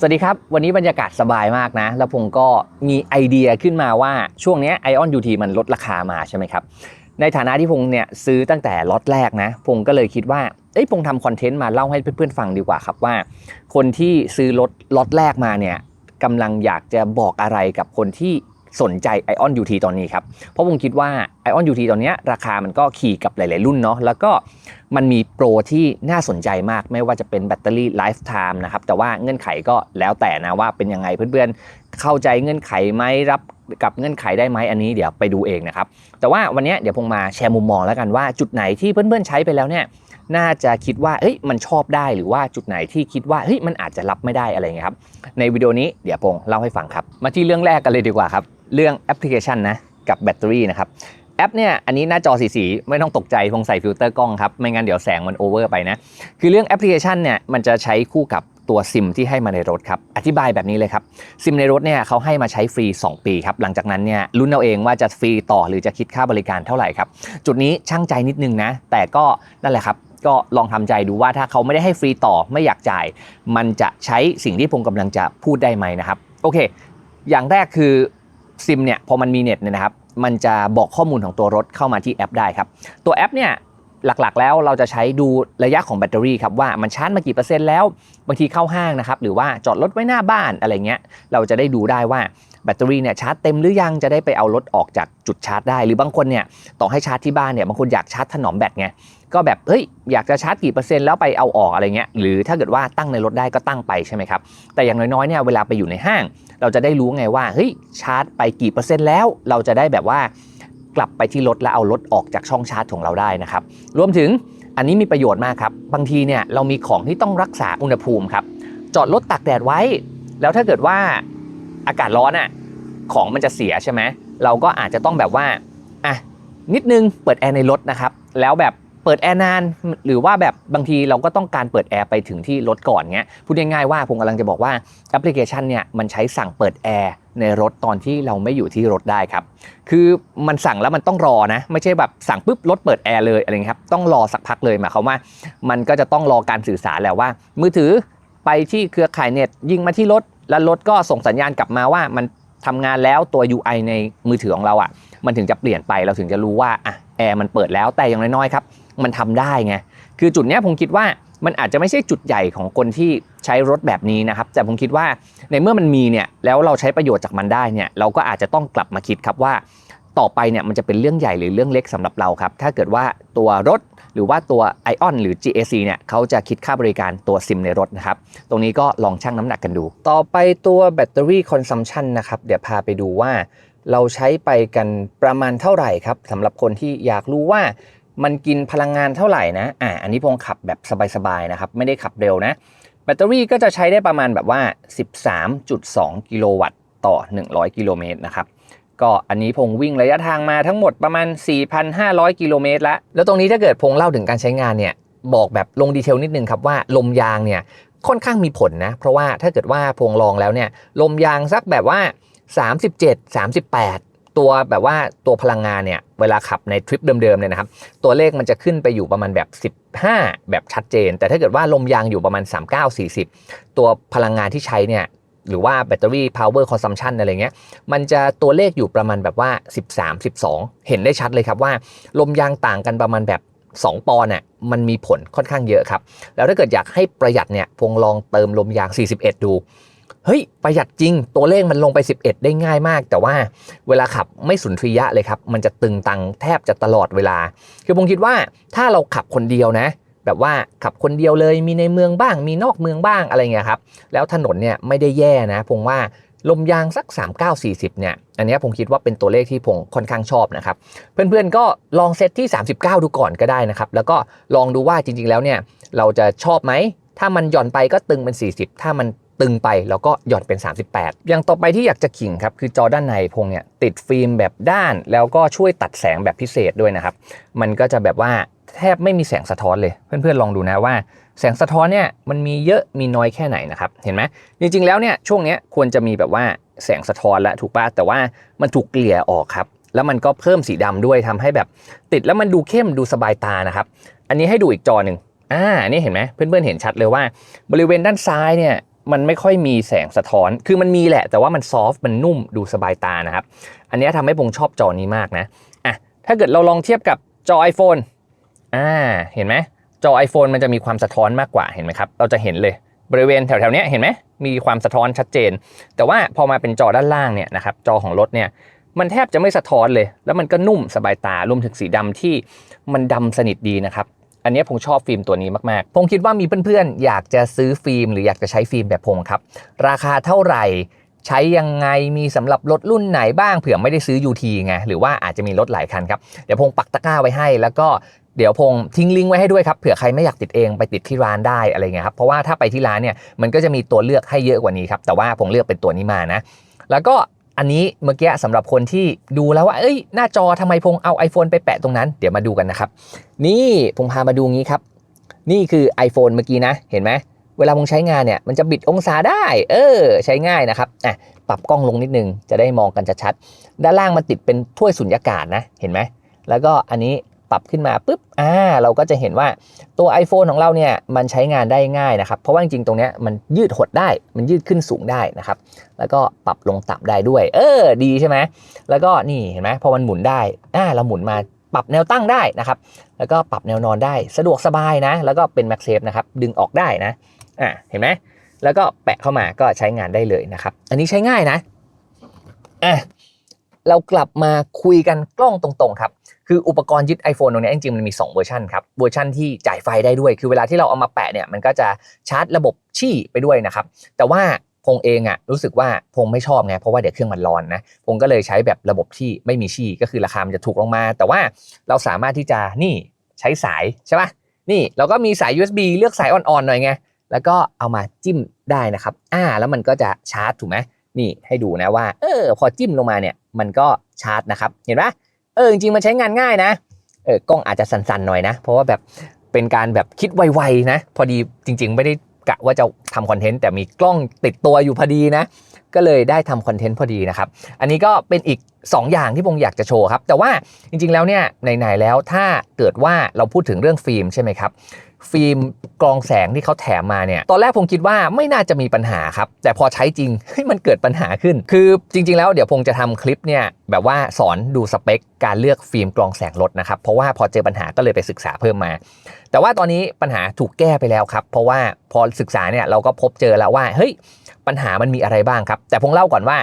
สวัสดีครับ วันนี้บรรยากาศสบายมากนะ แล้วผมก็มีไอเดียขึ้นมาว่าช่วงนี้ไอออนยูทีมันลดราคามาใช่ไหมครับ ในฐานะที่พงเนี่ยซื้อตั้งแต่ล็อตแรกนะพงก็เลยคิดว่าเอ้ยพงทำคอนเทนต์มาเล่าให้เพื่อนๆฟังดีกว่าครับว่า คนที่ซื้อรถล็อตแรกมาเนี่ยกำลังอยากจะบอกอะไรกับคนที่ สนใจ Ion UT ตอนนี้ครับ เพราะผมคิดว่า Ion UT ตอนนี้ราคามันก็ขี่กับหลาย ๆ รุ่นเนาะแล้วก็มันมีโปรที่น่าสนใจมากไม่ว่าจะเป็นแบตเตอรี่ไลฟ์ไทม์นะครับ แต่ว่าเงื่อนไขก็แล้วแต่นะว่าเป็นยังไงเพื่อน ๆ เข้าใจเงื่อนไขไหมรับกับเงื่อนไขได้ไหมอันนี้เดี๋ยวไปดูเองนะครับ แต่ว่าวันนี้เดี๋ยวผมมาแชร์มุมมองแล้วกันว่าจุดไหนที่เพื่อน ๆ ใช้ไปแล้วเนี่ยน่าจะคิดว่าเฮ้ยมันชอบได้หรือว่าจุดไหนที่คิดว่าเฮ้ยมันอาจจะรับไม่ได้อะไรเงี้ยครับในวิดีโอนี้เดี๋ยวพงเล่าให้ฟังครับ มาที่เรื่องแรกกันเลยดีกว่าครับ เรื่องแอปพลิเคชันนะกับแบตเตอรี่นะครับแอปเนี่ยอันนี้หน้าจอสีสีไม่ต้องตกใจพงใส่ฟิลเตอร์กล้องครับ ไม่งั้นเดี๋ยวแสงมันโอเวอร์ไปนะ คือเรื่องแอปพลิเคชันเนี่ยมันจะใช้คู่กับตัวซิมที่ให้มาในรถครับ อธิบายแบบนี้เลยครับ ซิมในรถเนี่ยเขาให้มาใช้ฟรี 2 ปีครับ หลังจากนั้นเนี่ยลุ้นเอาเองว่าจะฟรีต่อหรือจะคิดค่าบริการเท่าไหร่ครับ จุดนี้ช่างใจนิดนึงนะ แต่ก็นั่นแหละครับ ก็ลองทำใจดูว่าถ้าเขาไม่ได้ให้ฟรีต่อไม่อยากจ่าย มันจะใช้สิ่งที่ผมกำลังจะพูดได้ไหมนะครับ โอเค อย่างแรกคือ ซิมเนี่ยพอมันมีเน็ตเนี่ยนะครับมันจะบอกข้อมูลของตัวรถเข้ามาที่แอปได้ครับ ตัวแอปเนี่ยหลักๆ แล้วเราจะใช้ดูระยะของแบตเตอรี่ครับว่ามันชาร์จมากี่เปอร์เซ็นต์แล้ว บางทีเข้าห้างนะครับหรือว่าจอดรถไว้หน้าบ้านอะไรเงี้ยเราจะได้ดูได้ว่าแบตเตอรี่เนี่ยชาร์จเต็มหรือยังจะได้ไปเอารถออกจากจุดชาร์จได้ หรือบางคนเนี่ยต่อให้ชาร์จที่บ้านเนี่ยบางคนอยากชาร์จถนอมแบตไง ก็แบบเฮ้ยอยากจะชาร์จกี่เปอร์เซ็นต์แล้วไปเอาออกอะไรเงี้ยหรือถ้าเกิดว่าตั้งในรถได้ก็ตั้งไปใช่ไหมครับแต่อย่างน้อยๆเนี่ยเวลาไปอยู่ในห้าง เราจะได้รู้ไงว่าเฮ้ยชาร์จไปกี่เปอร์เซ็นต์แล้ว เราจะได้แบบว่ากลับไปที่รถแล้วเอารถออกจากช่องชาร์จของเราได้นะครับรวมถึงอันนี้มีประโยชน์มากครับบางทีเนี่ยเรามีของที่ต้องรักษาอุณหภูมิครับจอดรถตากแดดไว้ แล้วถ้าเกิดว่าอากาศร้อนอะของมันจะเสียใช่ไหมเราก็อาจจะต้องแบบว่าอะนิดนึงเปิดแอร์ในรถนะครับแล้วแบบ ปิดแอร์นานหรือว่าแบบบางทีเราก็ต้องการเปิดแอร์ไปถึงที่รถก่อนเงี้ยพูดง่ายๆว่าผมกำลังจะบอกว่าแอปพลิเคชันเนี่ยมันใช้สั่งเปิดแอร์ในรถตอนที่เราไม่อยู่ที่รถได้ครับ คือมันสั่งแล้วมันต้องรอนะ ไม่ใช่แบบสั่งปุ๊บรถเปิดแอร์เลยอะไรเงี้ยครับต้องรอสักพักเลยหมายความว่า มันก็จะต้องรอการสื่อสารแหละว่า มือถือไปที่เครือข่ายเน็ตยิงมาที่รถ แล้วรถก็ส่งสัญญาณกลับมาว่ามันทำงานแล้วตัว UI ในมือถือของเราอะ มันถึงจะเปลี่ยนไปเราถึงจะรู้ว่าอะแอร์มันเปิดแล้วแต่อย่างน้อยๆครับ มันทำได้ไงคือจุดนี้ผมคิดว่ามันอาจจะไม่ใช่จุดใหญ่ของคนที่ใช้รถแบบนี้นะครับ แต่ผมคิดว่าในเมื่อมันมีเนี่ยแล้วเราใช้ประโยชน์จากมันได้เนี่ยเราก็อาจจะต้องกลับมาคิดครับว่า ต่อไปเนี่ยมันจะเป็นเรื่องใหญ่หรือเรื่องเล็กสำหรับเราครับถ้าเกิดว่าตัวรถหรือว่าตัว Ion หรือ GAC เนี่ยเขาจะคิดค่าบริการตัวซิมในรถนะครับ ตรงนี้ก็ลองชั่งน้ำหนักกันดู ต่อไปตัวแบตเตอรี่คอนซัมชันนะครับ เดี๋ยวพาไปดูว่าเราใช้ไปกันประมาณเท่าไหร่ครับสำหรับคนที่อยากรู้ว่า มันกินพลังงานเท่าไหร่นะ อ่า อันนี้พงขับแบบสบายๆนะครับ ไม่ได้ขับเร็วนะ แบตเตอรี่ก็จะใช้ได้ประมาณแบบว่า 13.2 กิโลวัตต์ต่อ 100 กิโลเมตรนะครับ ก็อันนี้พงวิ่งระยะทางมาทั้งหมดประมาณ 4,500 กิโลเมตรล้วแล้วตรงนี้ถ้าเกิดพงเล่าถึงการใช้งานเนี่ย บอกแบบลงดีเทลนิดนึงครับว่าลมยางเนี่ยค่อนข้างมีผลนะ เพราะว่าถ้าเกิดว่าพงลองแล้วเนี่ยลมยางสักแบบว่า 37 38 ตัวแบบว่าตัวพลังงานเนี่ยเวลาขับในทริปเดิมๆเนี่ยนะครับตัวเลขมันจะขึ้นไปอยู่ประมาณแบบ 15 แบบชัดเจน แต่ถ้าเกิดว่าลมยางอยู่ประมาณ 39 40 ตัวพลังงานที่ใช้เนี่ยหรือว่าแบตเตอรี่ power consumption อะไรเงี้ย มันจะตัวเลขอยู่ประมาณแบบว่า 13 12 เห็นได้ชัดเลยครับว่า ลมยางต่างกันประมาณแบบ 2 ปอนด์น่ะ มันมีผลค่อนข้างเยอะครับ แล้วถ้าเกิดอยากให้ประหยัดเนี่ยพงลองเติมลมยาง 41 ดู เฮ้ยประหยัดจริงตัวเลขมันลงไป 11 ได้ง่ายมาก แต่ว่าเวลาขับไม่สุนทรียะเลยครับมันจะตึงตังแทบจะตลอดเวลา คือผมคิดว่าถ้าเราขับคนเดียวนะแบบว่าขับคนเดียวเลยมีในเมืองบ้าง มีนอกเมืองบ้างอะไรเงี้ยครับแล้วถนนเนี่ยไม่ได้แย่นะผมว่าลมยางสัก 39-40 เนี่ย อันนี้ผมคิดว่าเป็นตัวเลขที่ผมค่อนข้างชอบนะครับ เพื่อนๆก็ลองเซตที่ 39 ดูก่อนก็ได้นะครับ แล้วก็ลองดูว่าจริงๆแล้วเนี่ย เราจะชอบไหม ถ้ามันหย่อนไปก็ตึงเป็น 40 ถ้ามัน ตึงไปแล้วก็หย่อนเป็น 38 อย่างต่อไปที่อยากจะขิงครับ คือจอด้านในพงเนี่ยติดฟิล์มแบบด้าน แล้วก็ช่วยตัดแสงแบบพิเศษด้วยนะครับ มันก็จะแบบว่าแทบไม่มีแสงสะท้อนเลย เพื่อนๆลองดูนะว่า แสงสะท้อนเนี่ยมันมีเยอะมีน้อยแค่ไหนนะครับ เห็นไหมจริงๆแล้วเนี่ยช่วงเนี้ยควรจะมีแบบว่าแสงสะท้อนแล้วถูกปะแต่ว่ามันถูกเกลี่ยออกครับแล้วมันก็เพิ่มสีดำด้วยทำให้แบบ ติดแล้วมันดูเข้มดูสบายตานะครับ อันนี้ให้ดูอีกจอหนึ่งอ่านนี่เห็นไหมเพื่อนๆเห็นชัดเลยว่า บริเวณด้านซ้ายเนี่ย มันไม่ค่อยมีแสงสะท้อน คือมันมีแหละ แต่ว่ามันซอฟต์มันนุ่มดูสบายตานะครับ อันนี้ทำให้พงชอบจอนี้มากนะอะถ้าเกิดเราลองเทียบกับจอ iPhone อ่าเห็นไหมจอ iPhone มันจะมีความสะท้อนมากกว่าเห็นไหมครับ เราจะเห็นเลยบริเวณแถวๆเนี้ยเห็นไหมมีความสะท้อนชัดเจน แต่ว่าพอมาเป็นจอด้านล่างเนี่ยนะครับจอของรถเนี่ยมันแทบจะไม่สะท้อนเลย แล้วมันก็นุ่มสบายตารวมถึงสีดำที่มันดำสนิทดีนะครับ อันนี้ผมชอบฟิล์มตัวนี้มากๆ ผมคิดว่ามีเพื่อนๆ อยากจะซื้อฟิล์มหรืออยากจะใช้ฟิล์มแบบพงครับ ราคาเท่าไหร่ใช้ยังไงมีสำหรับรถรุ่นไหนบ้างเผื่อไม่ได้ซื้อ UT ไงหรือว่าอาจจะมีรถหลายคันครับเดี๋ยวพงปักตะกร้าไว้ให้ แล้วก็เดี๋ยวพงทิ้งลิงก์ไว้ให้ด้วยครับเผื่อใครไม่อยากติดเองไปติดที่ร้านได้อะไรเงี้ยครับเพราะว่าถ้าไปที่ร้านเนี่ยมันก็จะมีตัวเลือกให้เยอะกว่านี้ครับแต่ว่าผมเลือกเป็นตัวนี้มานะ แล้วก็ อันนี้เมื่อกี้สำหรับคนที่ดูแล้วว่า เอ้ย หน้าจอทำไมพงเอา iPhone ไปแปะตรงนั้น เดี๋ยวมาดูกันนะครับ นี่ผมพามาดูงี้ครับ นี่คือ iPhone เมื่อกี้นะ เห็นไหม เวลาพงใช้งานเนี่ย มันจะบิดองศาได้ เออ ใช้ง่ายนะครับ อะ ปรับกล้องลงนิดนึง จะได้มองกันชัดๆ ด้านล่างมันติดเป็นถ้วยสุญญากาศนะ เห็นไหม แล้วก็อันนี้ ปรับขึ้นมาปุ๊บอ่าเราก็จะเห็นว่าตัว iPhone ของเราเนี่ยมันใช้งานได้ง่ายนะครับ เพราะว่าจริงๆตรงนี้มันยืดหดได้ มันยืดขึ้นสูงได้นะครับ แล้วก็ปรับลงต่ำได้ด้วย เออ ดีใช่ไหมแล้วก็นี่เห็นไหมพอมันหมุนได้อ่าเราหมุนมาปรับแนวตั้งได้นะครับ แล้วก็ปรับแนวนอนได้สะดวกสบายนะ แล้วก็เป็น m a g s a f e นะครับดึงออกได้นะอ่าเห็นไหมแล้วก็แปะเข้ามาก็ใช้งานได้เลยนะครับ อันนี้ใช้ง่ายนะอะเรากลับมาคุยกันกล้องตรงๆครับ คืออุปกรณ์ยึด iPhone ตรงนี้จริงๆมันมี 2 เวอร์ชันครับเวอร์ชันที่จ่ายไฟได้ด้วย คือเวลาที่เราเอามาแปะเนี่ยมันก็จะชาร์จระบบชี่ไปด้วยนะครับ แต่ว่าพงเองอะรู้สึกว่าพงไม่ชอบไงเพราะว่าเดี๋ยวเครื่องมันร้อนนะพงก็เลยใช้แบบระบบที่ไม่มีชี่ก็คือราคามันจะถูกลงมา แต่ว่าเราสามารถที่จะนี่ใช้สายใช่ปะนี่เราก็มีสาย USB เลือกสายอ่อนๆหน่อยไงแล้วก็เอามาจิ้มได้นะครับอ่าแล้วมันก็จะชาร์จถูกไหมนี่ให้ดูนะว่าเออพอจิ้มลงมาเนี่ยมันก็ชาร์จนะครับเห็นปะ เออจริงๆมันใช้งานง่ายนะเออกล้องอาจจะสั่นๆหน่อยนะ เพราะว่าแบบเป็นการแบบคิดไวๆนะ พอดีจริง ๆ ไม่ได้กะว่าจะทำคอนเทนต์แต่มีกล้องติดตัวอยู่พอดีนะ ก็เลยได้ทำคอนเทนต์พอดีนะครับ อันนี้ก็เป็นอีก 2 อย่างที่ผมอยากจะโชว์ครับ แต่ว่าจริงๆแล้วเนี่ยไหนๆแล้วถ้าเกิดว่าเราพูดถึงเรื่องฟิล์มใช่ไหมครับ ฟิล์มกรองแสงที่เขาแถมมาเนี่ย ตอนแรกผมคิดว่าไม่น่าจะมีปัญหาครับ แต่พอใช้จริงเฮ้ยมันเกิดปัญหาขึ้น คือจริง ๆ แล้วเดี๋ยวพงจะทำคลิปเนี่ยแบบว่าสอนดูสเปค การเลือกฟิล์มกรองแสงรถนะครับ เพราะว่าพอเจอปัญหาก็เลยไปศึกษาเพิ่มมา แต่ว่าตอนนี้ปัญหาถูกแก้ไปแล้วครับ เพราะว่าพอศึกษาเนี่ยเราก็พบเจอแล้วว่าเฮ้ยปัญหามันมีอะไรบ้างครับ แต่พงเล่าก่อนว่า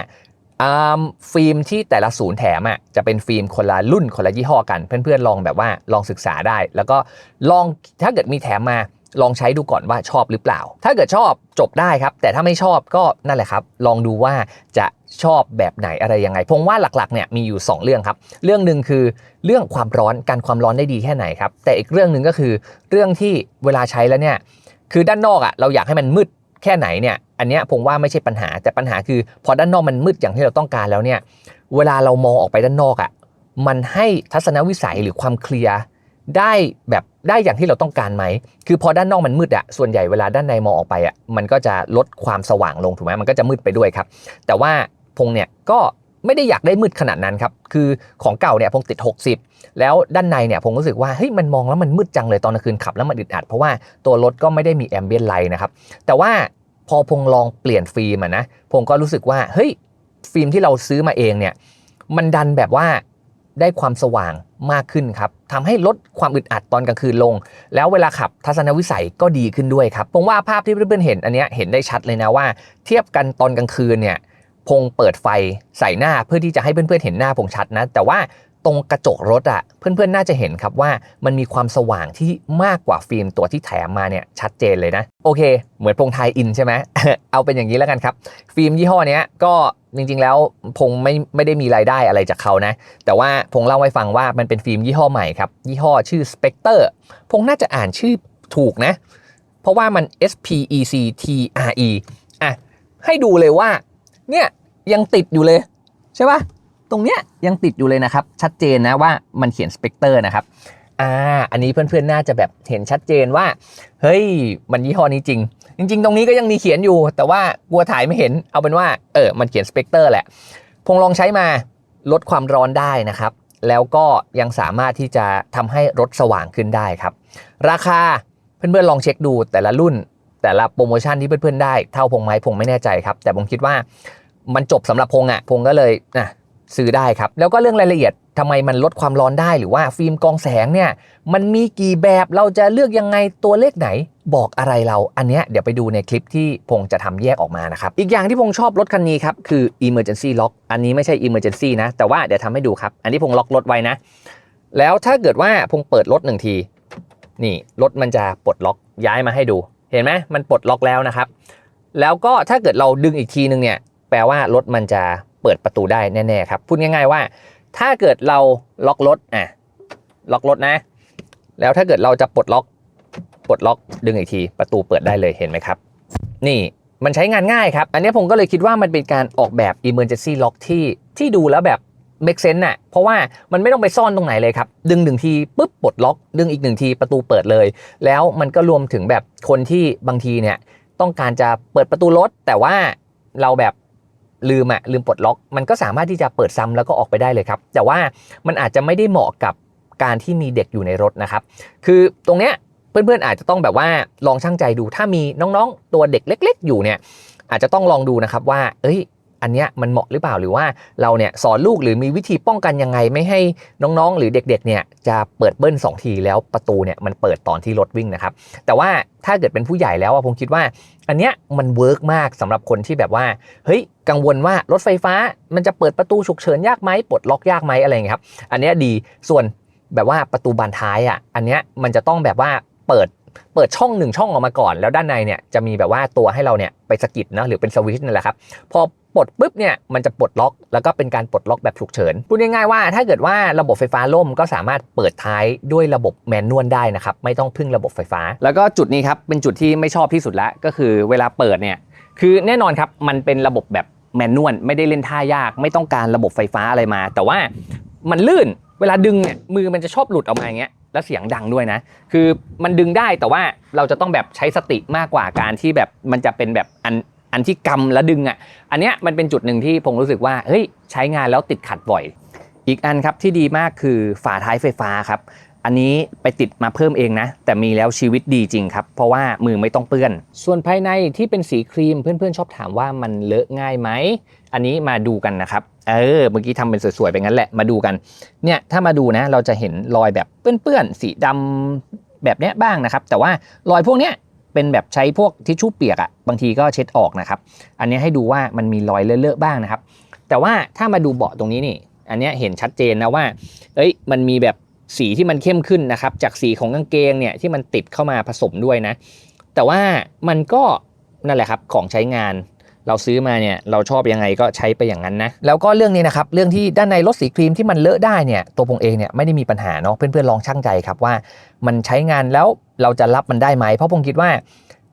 อ่าฟิล์มที่แต่ละศูนย์แถมอะจะเป็นฟิล์มคนละรุ่นคนละยี่ห้อกัน เพื่อนๆลองแบบว่าลองศึกษาได้ แล้วก็ลองถ้าเกิดมีแถมมาลองใช้ดูก่อนว่าชอบหรือเปล่า ถ้าเกิดชอบจบได้ครับ แต่ถ้าไม่ชอบก็นั่นแหละครับ ลองดูว่าจะชอบแบบไหนอะไรยังไงพงว่าหลักๆเนี่ยมีอยู่ 2 เรื่องครับ เรื่องหนึ่งคือเรื่องความร้อนการความร้อนได้ดีแค่ไหนครับ แต่อีกเรื่องหนึ่งก็คือเรื่องที่เวลาใช้แล้วเนี่ยคือด้านนอกอะเราอยากให้มันมืด ค่ไหนเนี่ยอันเนี้ยผมว่าไม่ใช่ปัญหาแต่ปัญหาคือ พอด้านนอกมันมืดอย่างที่เราต้องการแล้วเนี่ยเวลาเรามองออกไปด้านนอกอะมันให้ทัศนวิสัยหรือความเคลียร์ได้แบบได้อย่างที่เราต้องการไหม คือพอด้านนอกมันมืดอะส่วนใหญ่เวลาด้านในมองออกไปอะมันก็จะลดความสว่างลงถูกไหมมันก็จะมืดไปด้วยครับ แต่ว่าพงเนี่ยก็ ไม่ได้อยากได้มืดขนาดนั้นครับ คือของเก่าเนี่ยพงติด 60 แล้วด้านในเนี่ยผมรู้สึกว่าเฮ้ยมันมองแล้วมันมืดจังเลยตอนกลางคืนขับแล้วมันอึดอัด เพราะว่าตัวรถก็ไม่ได้มีแอมเบียนไลท์นะครับ แต่ว่าพอพงลองเปลี่ยนฟิล์มนะพงก็รู้สึกว่าเฮ้ยฟิล์มที่เราซื้อมาเองเนี่ยมันดันแบบว่าได้ความสว่างมากขึ้นครับทำให้ลดความอึดอัดตอนกลางคืนลง แล้วเวลาขับทัศนวิสัยก็ดีขึ้นด้วยครับผมว่าภาพที่เพื่อนๆเห็นอันเนี้ยเห็นได้ชัดเลยนะว่า เทียบกันตอนกลางคืนเนี่ย พงเปิดไฟใส่หน้าเพื่อที่จะให้เพื่อนๆเห็นหน้าพงชัดนะ แต่ว่าตรงกระจกรถอะเพื่อนๆน่าจะเห็นครับว่ามันมีความสว่างที่มากกว่าฟิล์มตัวที่แถมมาเนี่ยชัดเจนเลยนะ โอเค เหมือนพงไทยอินใช่ไหมเอาเป็นอย่างนี้แล้วกันครับ ฟิล์มยี่ห้อนี้ก็จริงๆแล้วพงไม่ไม่ได้มีรายได้อะไรจากเขานะ แต่ว่าพงเล่าให้ฟังว่ามันเป็นฟิล์มยี่ห้อใหม่ครับ ยี่ห้อชื่อ Spectre พงน่าจะอ่านชื่อถูกนะ เพราะว่ามัน S P E C T R E อะให้ดูเลยว่า เนี่ยยังติดอยู่เลยใช่ปะตรงเนี้ยยังติดอยู่เลยนะครับ ชัดเจนนะว่ามันเขียน Spectre นะครับอ่าอันนี้เพื่อนๆน่าจะแบบเห็นชัดเจนว่า เฮ้ยมันยี่ห้อนี้จริง จริง ๆ ตรงนี้ก็ยังมีเขียนอยู่ แต่ว่ากลัวถ่ายไม่เห็นเอาเป็นว่าเออมันเขียน Spectre แหละพงลองใช้มาลดความร้อนได้นะครับ แล้วก็ยังสามารถที่จะทำให้รถสว่างขึ้นได้ครับ ราคาเพื่อนๆลองเช็คดูแต่ละรุ่น แต่ละโปรโมชั่นที่เพื่อนๆได้เท่าพงไหมพงไม่แน่ใจครับ แต่ผมคิดว่ามันจบสำหรับพงอะพงก็เลยนะซื้อได้ครับ แล้วก็เรื่องรายละเอียดทำไมมันลดความร้อนได้หรือว่าฟิล์มกองแสงเนี่ยมันมีกี่แบบเราจะเลือกยังไงตัวเลขไหนบอกอะไรเราอันเนี้ยเดี๋ยวไปดูในคลิปที่พงจะทำแยกออกมานะครับ อีกอย่างที่พงชอบรถคันนี้ครับ คือ emergency lock อันนี้ไม่ใช่ emergency นะ แต่ว่าเดี๋ยวทำให้ดูครับ อันนี้พงล็อกรถไว้นะ แล้วถ้าเกิดว่าพงเปิดรถหนึ่งที นี่รถมันจะปลดล็อกย้ายมาให้ดู เห็นไหมมันปลดล็อกแล้วนะครับ แล้วก็ถ้าเกิดเราดึงอีกทีนึงเนี่ยแปลว่ารถมันจะเปิดประตูได้แน่ๆครับพูดง่าย ๆว่า ถ้าเกิดเราล็อกรถอะล็อกรถนะ แล้วถ้าเกิดเราจะปลดล็อกปลดล็อกดึงอีกทีประตูเปิดได้เลยเห็นไหมครับ นี่มันใช้งานง่ายครับ อันนี้ผมก็เลยคิดว่ามันเป็นการออกแบบ emergency lock ที่ที่ดูแล้วแบบ make sense น่ะเพราะว่ามันไม่ต้องไปซ่อนตรงไหนเลยครับ ดึงหนึ่งทีปุ๊บปลดล็อกดึงอีกหนึ่งทีประตูเปิดเลย แล้วมันก็รวมถึงแบบคนที่บางทีเนี่ยต้องการจะเปิดประตูรถ แต่ว่าเราแบบลืมอะลืมปลดล็อก มันก็สามารถที่จะเปิดซ้ำแล้วก็ออกไปได้เลยครับ แต่ว่ามันอาจจะไม่ได้เหมาะกับการที่มีเด็กอยู่ในรถนะครับ คือตรงเนี้ยเพื่อนๆอาจจะต้องแบบว่าลองช่างใจดูถ้ามีน้องๆ ตัวเด็กเล็ก ๆ อยู่เนี่ยอาจจะต้องลองดูนะครับว่า เอ้ย อันเนี้ยมันเหมาะหรือเปล่าหรือว่าเราเนี่ยสอนลูกหรือมีวิธีป้องกันยังไงไม่ให้น้องๆ หรือเด็กๆเนี่ยจะเปิดเบิ้ล2ทีแล้วประตูเนี่ยมันเปิดตอนที่รถวิ่งนะครับ แต่ว่าถ้าเกิดเป็นผู้ใหญ่แล้วอะผมคิดว่า อันเนี้ยมันเวิร์กมากสำหรับคนที่แบบว่าเฮ้ยกังวลว่ารถไฟฟ้ามันจะเปิดประตูฉุกเฉินยากไหมปลดล็อกยากไหมอะไรเงี้ยครับ อันเนี้ยดีส่วนแบบว่าประตูบานท้ายอะอันเนี้ยมันจะต้องแบบว่าเปิด เปิดช่องหนึ่งช่องออกมาก่อน แล้วด้านในเนี่ยจะมีแบบว่าตัวให้เราเนี่ยไปสกิดนะหรือเป็นสวิตช์นั่นแหละครับพอปลดปุ๊บเนี่ยมันจะปลดล็อก แล้วก็เป็นการปลดล็อกแบบฉุกเฉินพูดง่ายๆว่าถ้าเกิดว่าระบบไฟฟ้าล่มก็สามารถเปิดท้ายด้วยระบบแมนนวลได้นะครับไม่ต้องพึ่งระบบไฟฟ้า แล้วก็จุดนี้ครับเป็นจุดที่ไม่ชอบที่สุดแล้วก็คือเวลาเปิดเนี่ยคือแน่นอนครับมันเป็นระบบแบบแมนนวลไม่ได้เล่นท่ายาก ไม่ต้องการระบบไฟฟ้าอะไรมา แต่ว่ามันลื่นเวลาดึงเนี่ยมือมันจะชอบหลุดออกมาอย่างเงี้ย แล้วเสียงดังด้วยนะ คือมันดึงได้แต่ว่าเราจะต้องแบบใช้สติมากกว่าการที่แบบมันจะเป็นแบบอันอันที่กำและดึงอะ อันเนี้ยมันเป็นจุดหนึ่งที่ผมรู้สึกว่าเฮ้ยใช้งานแล้วติดขัดบ่อย อีกอันครับที่ดีมากคือฝาท้ายไฟฟ้าครับ อันนี้ไปติดมาเพิ่มเองนะ แต่มีแล้วชีวิตดีจริงครับ เพราะว่ามือไม่ต้องเปื้อน ส่วนภายในที่เป็นสีครีมเพื่อนๆชอบถามว่ามันเลอะง่ายไหม อันนี้มาดูกันนะครับ เออ เมื่อกี้ทำเป็นสวยๆไปงั้นแหละ มาดูกัน เนี่ยถ้ามาดูนะ เราจะเห็นรอยแบบเปื้อนๆสีดำแบบเนี้ยบ้างนะครับ แต่ว่ารอยพวกเนี้ยเป็นแบบใช้พวกทิชชู่เปียกอะบางทีก็เช็ดออกนะครับ อันนี้ให้ดูว่ามันมีรอยเลอะๆบ้างนะครับ แต่ว่าถ้ามาดูเบาะตรงนี้นี่ อันนี้เห็นชัดเจนนะว่า เอ้ย มันมีแบบ สีที่มันเข้มขึ้นนะครับ จากสีของกางเกงเนี่ยที่มันติดเข้ามาผสมด้วยนะ แต่ว่ามันก็นั่นแหละครับของใช้งานเราซื้อมาเนี่ยเราชอบยังไงก็ใช้ไปอย่างนั้นนะแล้วก็เรื่องนี้นะครับเรื่องที่ด้านในรถสีครีมที่มันเลอะได้เนี่ยตัวผมเองเนี่ยไม่ได้มีปัญหาเนาะเพื่อนๆลองชั่งใจครับว่า มันใช้งานแล้วเราจะรับมันได้ไหมเพราะผมคิดว่า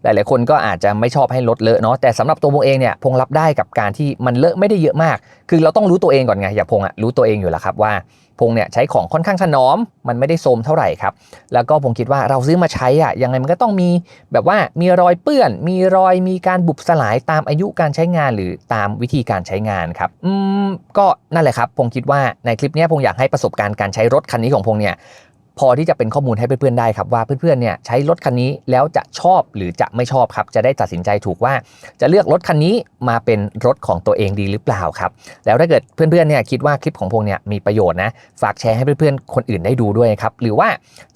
หลายๆคนก็อาจจะไม่ชอบให้รถเลอะเนาะแต่สำหรับตัวพงเองเนี่ยพงรับได้กับการที่มันเลอะไม่ได้เยอะมาก คือเราต้องรู้ตัวเองก่อนไงอย่าพงอะรู้ตัวเองอยู่แล้วครับว่า พงเนี่ยใช้ของค่อนข้างถนอม มันไม่ได้โทมเท่าไหร่ครับ แล้วก็ผมคิดว่าเราซื้อมาใช้อะยังไงมันก็ต้องมีแบบว่ามีรอยเปื้อน มีรอยมีการบุบสลายตามอายุการใช้งานหรือตามวิธีการใช้งานครับอืมก็นั่นแหละครับพงคิดว่าในคลิปนี้พงอยากให้ประสบการณ์การใช้รถคันนี้ของพงเนี่ย พอที่จะเป็นข้อมูลให้เพื่อนๆได้ครับว่าเพื่อนๆเนี่ยใช้รถคันนี้แล้วจะชอบหรือจะไม่ชอบครับ จะได้ตัดสินใจถูกว่า จะเลือกรถคันนี้มาเป็นรถของตัวเองดีหรือเปล่าครับ แล้วถ้าเกิดเพื่อนๆเนี่ยคิดว่าคลิปของพงเนี่ยมีประโยชน์นะฝากแชร์ให้เพื่อนๆคนอื่นได้ดูด้วยครับหรือว่า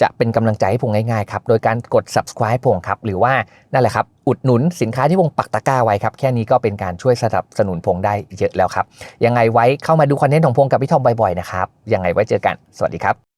จะเป็นกำลังใจให้พงง่ายๆครับโดยการกด subscribe พงครับหรือว่านั่นแหละครับอุดหนุนสินค้าที่พงปักตะกร้าไว้ครับแค่นี้ก็เป็นการช่วยสนับสนุนพงได้เยอะแล้วครับยังไงไว้เข้ามาดูคอนเทนต์ของพงกับพี่ทอมบ่อยๆนะครับยังไงไว้เจอกันสวัสดีครับ